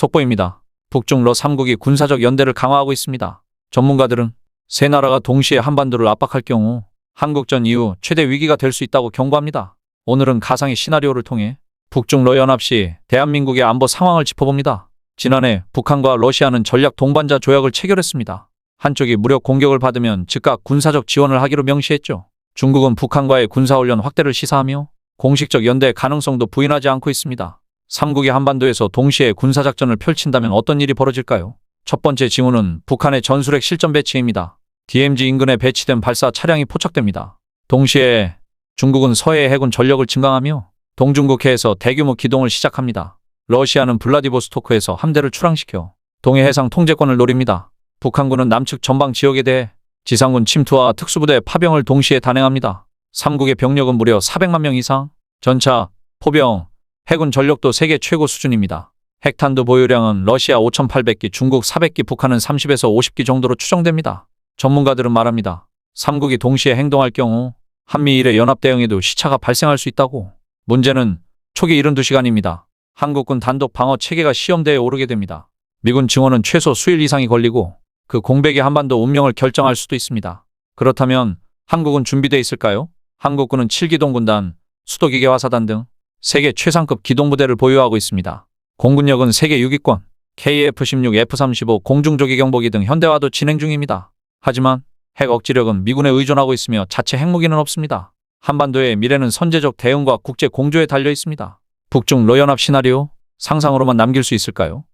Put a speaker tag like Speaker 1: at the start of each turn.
Speaker 1: 속보입니다. 북중 러 3국이 군사적 연대를 강화하고 있습니다. 전문가들은 세 나라가 동시에 한반도를 압박할 경우 한국전 이후 최대 위기가 될 수 있다고 경고합니다. 오늘은 가상의 시나리오를 통해 북중 러 연합 시 대한민국의 안보 상황을 짚어봅니다. 지난해 북한과 러시아는 전략 동반자 조약을 체결했습니다. 한쪽이 무력 공격을 받으면 즉각 군사적 지원을 하기로 명시했죠. 중국은 북한과의 군사훈련 확대를 시사하며 공식적 연대 가능성도 부인하지 않고 있습니다. 3국이 한반도에서 동시에 군사작전을 펼친다면 어떤 일이 벌어질까요? 첫 번째 징후는 북한의 전술핵 실전 배치입니다. DMZ 인근에 배치된 발사 차량이 포착됩니다. 동시에 중국은 서해 해군 전력을 증강하며 동중국해에서 대규모 기동을 시작합니다. 러시아는 블라디보스토크에서 함대를 출항시켜 동해 해상 통제권을 노립니다. 북한군은 남측 전방 지역에 대해 지상군 침투와 특수부대 파병을 동시에 단행합니다. 3국의 병력은 무려 400만 명 이상, 전차, 포병, 해군 전력도 세계 최고 수준입니다. 핵탄두 보유량은 러시아 5,800기, 중국 400기, 북한은 30에서 50기 정도로 추정됩니다. 전문가들은 말합니다. 3국이 동시에 행동할 경우 한미일의 연합 대응에도 시차가 발생할 수 있다고. 문제는 초기 72시간입니다. 한국군 단독 방어 체계가 시험대에 오르게 됩니다. 미군 증원은 최소 수일 이상이 걸리고 그 공백이 한반도 운명을 결정할 수도 있습니다. 그렇다면 한국은 준비돼 있을까요? 한국군은 7기동 군단, 수도기계 화사단 등 세계 최상급 기동부대를 보유하고 있습니다. 공군력은 세계 6위권, KF-16, F-35 공중조기 경보기 등 현대화도 진행 중입니다. 하지만 핵 억지력은 미군에 의존하고 있으며 자체 핵무기는 없습니다. 한반도의 미래는 선제적 대응과 국제 공조에 달려 있습니다. 북중 러연합 시나리오 상상으로만 남길 수 있을까요?